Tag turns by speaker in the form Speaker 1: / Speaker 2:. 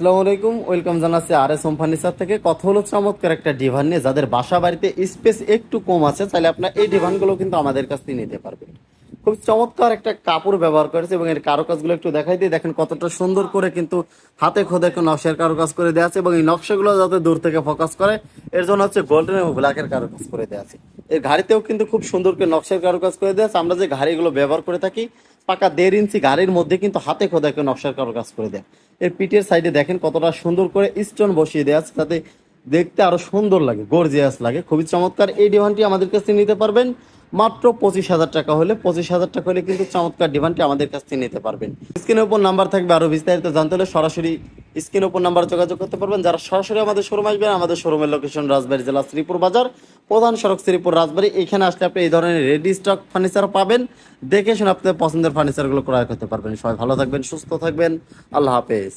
Speaker 1: আসসালামু আলাইকুম, ওয়েলকাম জানাচ্ছি আর এস হোম ফার্নিচার থেকে। কথা হলো চমৎকার একটা ডিভান নিয়ে। যাদের বাসা বাড়িতে স্পেস একটু কম আছে, তাহলে আপনার এই ডিভানগুলো কিন্তু আমাদের কাছ থেকে নিতে পারবেন খুব চমৎকার একটা কাপড় ব্যবহার করেছে এবং এর কারুকাজগুলো একটু দেখাই দিয়ে দেখেন কতটা সুন্দর করে কিন্তু হাতে খোদে একটা নকশার কারুকাজ করে দেওয়া আছে এবং এই নকশাগুলো যাতে দূর থেকে ফোকাস করে, এর জন্য হচ্ছে গোল্ডেন এবং ব্ল্যাকের কারুকাজ করে দেওয়া আছে। এর ঘাড়িতেও কিন্তু খুব সুন্দর করে নকশার কারুকাজ করে দেওয়া আছে। আমরা যে ঘাড়িগুলো ব্যবহার করে থাকি, পাকা দেড় ইঞ্চি গাড়ির মধ্যে কিন্তু হাতে খোদা করে নকশার কারুকাজ করে দেয়। এর পিঠের সাইডে দেখেন কতটা সুন্দর করে স্টোন বসিয়ে দেওয়া আছে তাতে দেখতে আরও সুন্দর লাগে গর্জিয়াস লাগে। খুবই চমৎকার এই ডিভানটি আমাদের কাছ নিতে পারবেন। মাত্র পঁচিশ হাজার টাকা হলে, পঁচিশ হাজার টাকা হলে কিন্তু চমৎকার ডিভানটি আমাদের কাছ থেকে নিতে পারবেন। স্ক্রিনের উপর নাম্বার থাকবে আরও বিস্তারিত জানতে হলে সরাসরি স্ক্রিনের ওপর নাম্বার যোগাযোগ করতে পারবেন। যারা সরাসরি আমাদের শোরুম আসবেন, আমাদের শোরুমের লোকেশন রাজবাড়ি জেলা শ্রীপুর বাজার, প্রধান সড়ক শ্রীপুর রাজবাড়ী। এখানে আসলে আপনি এই ধরনের রেডি স্টক ফার্নিচার পাবেন। দেখে শুনে আপনাদের পছন্দের ফার্নিচারগুলো ক্রয় করতে পারবেন। সবাই ভালো থাকবেন, সুস্থ থাকবেন। আল্লাহ হাফেজ।